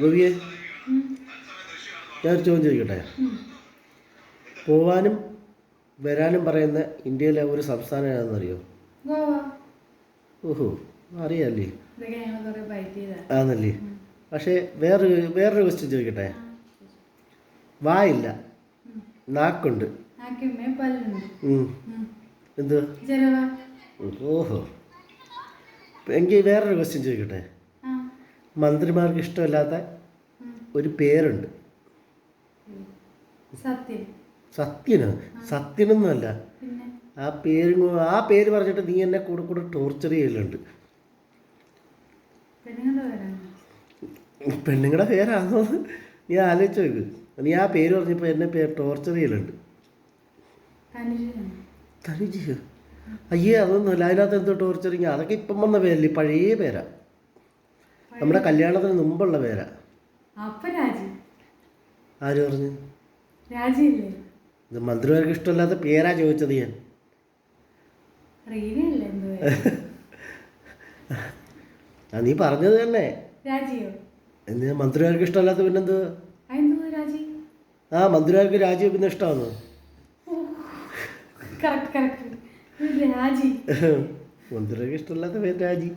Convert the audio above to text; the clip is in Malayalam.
ഗോപിയെ? ഞാനൊരു ചോദ്യം ചോദിക്കട്ടെ? പോവാനും വരാനും പറയുന്ന ഇന്ത്യയിലെ ഒരു സംസ്ഥാനം ഏതാണെന്നറിയോ? ഓഹോ അറിയാല്ലേ? ആണല്ലേ പക്ഷേ വേറൊരു വേറൊരു ക്വസ്റ്റ്യൻ ചോദിക്കട്ടെ? വായില്ല. നാക്കുണ്ട്. എന്ത് ഓഹോ. എങ്കിൽ വേറൊരു ക്വസ്റ്റ്യൻ ചോദിക്കട്ടെ? മന്ത്രിമാർക്ക് ഇഷ്ടമില്ലാത്ത ഒരു പേരുണ്ട്. സത്യം സത്യന്? സത്യനൊന്നുമല്ല. ആ പേര് ആ പേര് പറഞ്ഞിട്ട് നീ എന്നെ കൂടെ കൂടെ ടോർച്ചർ ചെയ്യലുണ്ട്. പെണ്ണുങ്ങളുടെ പേരാണ്? പേരാണോ? നീ ആലോചിച്ച് നോക്ക്. നീ ആ പേര് പറഞ്ഞപ്പോൾ എന്നെ ടോർച്ചർ ചെയ്യലുണ്ട്. കണ്ടിട്ടാണ് തനിജ് അയ്യേ അതൊന്നുമല്ല. അതിനകത്ത് എന്തോ ടോർച്ചറിങ് അതൊക്കെ ഇപ്പം വന്ന പേരല്ലേ? പഴയ പേരാ. നമ്മുടെ കല്യാണത്തിന് മുമ്പുള്ള പേരാ. അപ്പൊ രാജി. ആര് പറഞ്ഞു? രാജിയില്ലേ? ഇത് മന്ത്രിമാർക്ക് ഇഷ്ടമില്ലാത്ത പേരാ ചോദിച്ചത് ഞാൻ. റീനയല്ലേ ആ നീ പറഞ്ഞത് തന്നെ. രാജിയോ? എന്തിനാ മന്ത്രിമാർക്ക് ഇഷ്ടമല്ലാത്ത പിന്നെന്ത്? രാജി? ആ മന്ത്രിമാർക്ക് രാജീവ് പിന്നെ ഇഷ്ടമാണ് കറക്റ്റ് കറക്റ്റ് രാജി. മന്ത്രിമാർക്ക് ഇഷ്ടമില്ലാത്ത പേര് രാജി.